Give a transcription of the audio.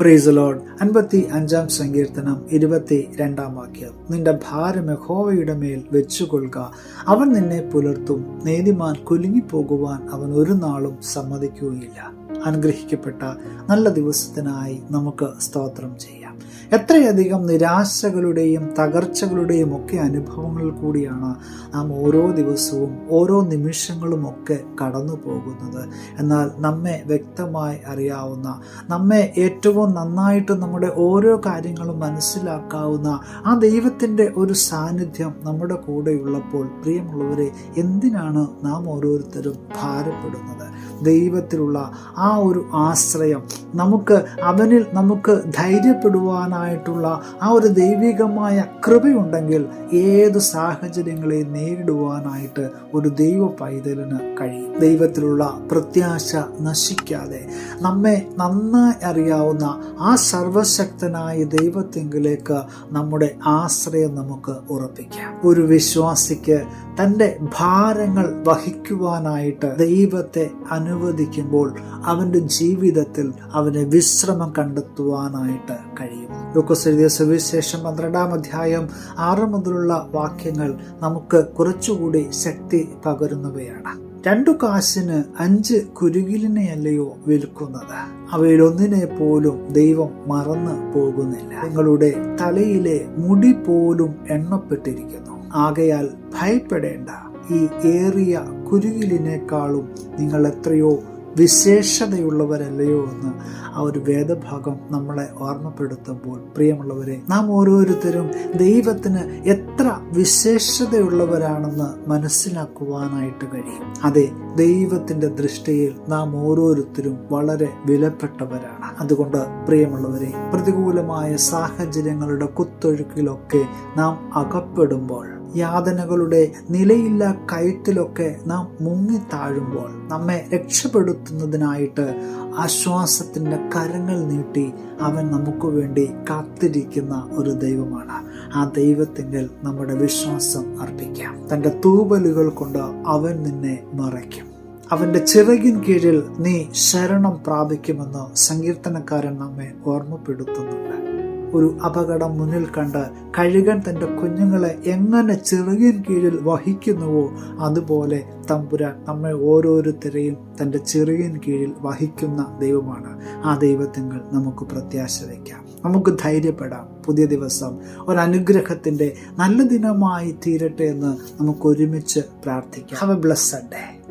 Price load അൻപത്തി അഞ്ചാം സങ്കീർത്തനം ഇരുപത്തി രണ്ടാം വാക്യം. നിന്റെ ഭാരം യഹോവയുടെ മേൽ വെച്ചുകൊള്ളുക. അവൻ നിന്നെ പുലർത്തും. നീതിമാൻ കുലുങ്ങിപ്പോകുവാൻ അവൻ ഒരു നാളും സമ്മതിക്കുകയില്ല. അനുഗ്രഹിക്കപ്പെട്ട നല്ല ദിവസത്തിനായി നമുക്ക് സ്തോത്രം ചെയ്യാം. എത്രയധികം നിരാശകളുടെയും തകർച്ചകളുടെയും ഒക്കെ അനുഭവങ്ങളിൽ കൂടിയാണ് നാം ഓരോ ദിവസവും ഓരോ നിമിഷങ്ങളും ഒക്കെ കടന്നു പോകുന്നത്. എന്നാൽ നമ്മെ വ്യക്തമായി അറിയാവുന്ന നമ്മെ ഏറ്റവും നന്നായിട്ട് നമ്മുടെ ഓരോ കാര്യങ്ങളും മനസ്സിലാക്കാവുന്ന ആ ദൈവത്തിന്റെ ഒരു സാന്നിധ്യം നമ്മുടെ കൂടെയുള്ളപ്പോൾ പ്രിയമുള്ളവരെ എന്തിനാണ് നാം ഓരോരുത്തരും ഭാരപ്പെടുന്നത്? ദൈവത്തിലുള്ള ആ ഒരു ആശ്രയം നമുക്ക് അവനിൽ നമുക്ക് ധൈര്യപ്പെടുവാനായിട്ടുള്ള ആ ഒരു ദൈവികമായ കൃപയുണ്ടെങ്കിൽ ഏത് സാഹചര്യങ്ങളെ നേരിടുവാനായിട്ട് ഒരു ദൈവ പൈതലിന് കഴിയും. ദൈവത്തിലുള്ള പ്രത്യാശ നശിക്കാതെ നമ്മെ നന്നായി അറിയാവുന്ന ആ സർവശക്തനായ ദൈവത്തെങ്കിലേക്ക് നമ്മുടെ ആശ്രയം നമുക്ക് ഉറപ്പിക്കാം. ഒരു വിശ്വാസിക്ക് തന്റെ ഭാരങ്ങൾ വഹിക്കുവാനായിട്ട് ദൈവത്തെ അനുവദിക്കുമ്പോൾ അവന്റെ ജീവിതത്തിൽ അവന് വിശ്രമം കണ്ടെത്തുവാനായിട്ട് കഴിയും. ലൂക്കോസ് എഴുതിയ സുവിശേഷം പന്ത്രണ്ടാം അധ്യായം ആറ് മുതലുള്ള വാക്യങ്ങൾ നമുക്ക് കുറച്ചുകൂടി ശക്തി പകരുന്നവയാണ്. രണ്ടു കാശിന് അഞ്ച് കുരുകിലിനെയല്ലയോ വിൽക്കുന്നത്? അവയിൽ ഒന്നിനെ പോലും ദൈവം മറന്നു പോകുന്നില്ല. നിങ്ങളുടെ തലയിലെ മുടി പോലും എണ്ണപ്പെട്ടിരിക്കുന്നു. ആകയാൽ ഭയപ്പെടേണ്ട ഈ ഏറിയ കുരുകിലിനേക്കാളും നിങ്ങൾ എത്രയോ വിശേഷതയുള്ളവരല്ലയോ എന്ന് ആ ഒരു വേദഭാഗം നമ്മളെ ഓർമ്മപ്പെടുത്തുമ്പോൾ പ്രിയമുള്ളവരെ നാം ഓരോരുത്തരും ദൈവത്തിന് എത്ര വിശേഷതയുള്ളവരാണെന്ന് മനസ്സിലാക്കുവാനായിട്ട് കഴിയും. അതെ ദൈവത്തിന്റെ ദൃഷ്ടിയിൽ നാം ഓരോരുത്തരും വളരെ വിലപ്പെട്ടവരാണ്. അതുകൊണ്ട് പ്രിയമുള്ളവരെ പ്രതികൂലമായ സാഹചര്യങ്ങളുടെ കുത്തൊഴുക്കിലൊക്കെ നാം അകപ്പെടുമ്പോൾ യാതനകളുടെ നിലയില്ല കയറ്റിലൊക്കെ നാം മുങ്ങിത്താഴുമ്പോൾ നമ്മെ രക്ഷപ്പെടുത്തുന്നതിനായിട്ട് ആശ്വാസത്തിന്റെ കരങ്ങൾ നീട്ടി അവൻ നമുക്ക് വേണ്ടി കാത്തിരിക്കുന്ന ഒരു ദൈവമാണ്. ആ ദൈവത്തിങ്കിൽ നമ്മുടെ വിശ്വാസം അർപ്പിക്കാം. തന്റെ തൂവലുകൾ കൊണ്ട് അവൻ നിന്നെ മറയ്ക്കും. അവന്റെ ചിറകിൻ കീഴിൽ നീ ശരണം പ്രാപിക്കുമെന്ന് സങ്കീർത്തനക്കാരൻ നമ്മെ ഓർമ്മപ്പെടുത്തുന്നുണ്ട്. ഒരു അപകടം മുന്നിൽ കണ്ട് കഴുകൻ തന്റെ കുഞ്ഞുങ്ങളെ എങ്ങനെ ചിറകിൻ കീഴിൽ വഹിക്കുന്നുവോ അതുപോലെ തമ്പുരാൻ നമ്മെ ഓരോരുത്തരെയും തന്റെ ചിറകിൻ കീഴിൽ വഹിക്കുന്ന ദൈവമാണ്. ആ ദൈവത്തിങ്ങൾ നമുക്ക് പ്രത്യാശ വയ്ക്കാം. നമുക്ക് ധൈര്യപ്പെടാം. പുതിയ ദിവസം ഒരനുഗ്രഹത്തിന്റെ നല്ല ദിനമായി തീരട്ടെ എന്ന് നമുക്ക് ഒരുമിച്ച് പ്രാർത്ഥിക്കാം. Have A blessed day